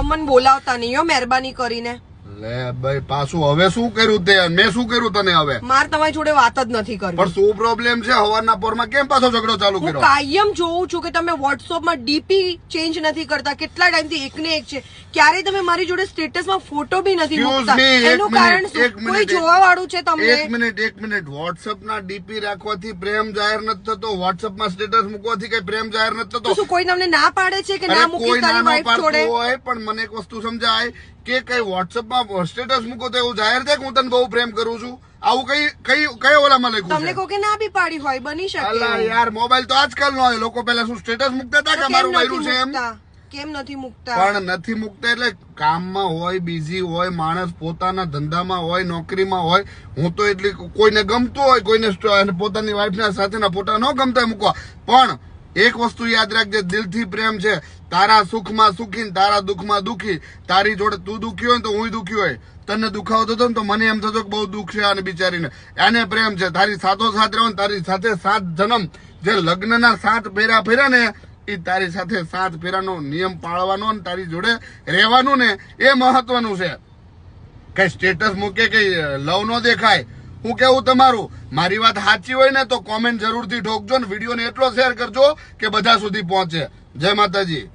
તમે મને બોલાવતા નહીં હો મહેરબાની કરીને. લે ભાઈ પાછું હવે શું કર્યું તે? મેં શું કર્યું તને હવે? માર તમારી જોડે વાત જ નથી પણ શું પ્રોબ્લેમ છે? હવારના પોરમાં કેમ પાછો ઝઘડો ચાલુ કર્યો? કાયમ જોઉં છું કે તમે વોટ્સઅપમાં ડીપી ચેન્જ નથી કરતા. કેટલા ટાઈમથી એક ને એક છે? ક્યારે તમે મારી જોડે સ્ટેટસમાં ફોટો બી નથી મૂકતા. એનું કારણ શું? કોઈ જોવા વાળું છે તમને? એક મિનિટ એક મિનિટ. વોટ્સઅપના ડીપી રાખવાથી પ્રેમ જાહેર નથી થતો. વોટ્સઅપમાં સ્ટેટસ મૂકવાથી કઈ પ્રેમ જાહેર નથી થતો. શું કોઈ તમને ના પાડે છે કે ના મૂકી તારી વાઈફ છોડે હોય પણ મને એક વસ્તુ સમજાય કે કઈ વોટ્સઅપમાં સ્ટેટસ મૂકો તો એવું જાહેર થાય કે હું તને બહુ પ્રેમ કરું છું? આવું કઈ કઈ કયા ઓલામાં લખ્યું તમને છે? કહો કે ના બી પાડી હોય બની શકે. અલા યાર મોબાઈલ તો આજકાલ નો હોય. લોકો પેલા શું સ્ટેટસ મૂકતા હતા કે મારું વાયરું છે એમ? કેમ નથી મૂકતા? પણ નથી મૂકતા એટલે કામમાં હોય બિઝી હોય માણસ પોતાના ધંધામાં હોય નોકરીમાં હોય હું તો એટલી કોઈને ગમતું હોય કોઈને પોતાની વાઈફના સાથેના ફોટા ન ગમતા મૂકવા. પણ એક વસ્તુ યાદ રાખજે, દિલથી પ્રેમ છે. તારા સુખમાં સુખી તારા દુઃખમાં દુઃખી. તારી જોડે તું દુઃખી હોય તો હું દુખી હોય. તને દુખાવો થતો ને તો મને એમ થતો કે બહુ દુઃખ છે આને બિચારીને. એને પ્રેમ છે. તારી સાથો સાથ રહ્યો તારી સાથે સાત જન્મ. જે લગ્નના સાત ફેરા ફેર્યા ને એ તારી સાથે સાત ફેરાનો નિયમ પાળવાનો ને તારી જોડે રહેવાનું ને, એ મહત્વનું છે. કઈ સ્ટેટસ મૂકે કઈ લવ નો દેખાય. હું કેવું તમારું? મારી વાત સાચી હોય ને તો કોમેન્ટ જરૂરથી ઠોકજો ને વિડીયોને એટલો શેર કરજો કે બધા સુધી પહોંચે. જય માતાજી.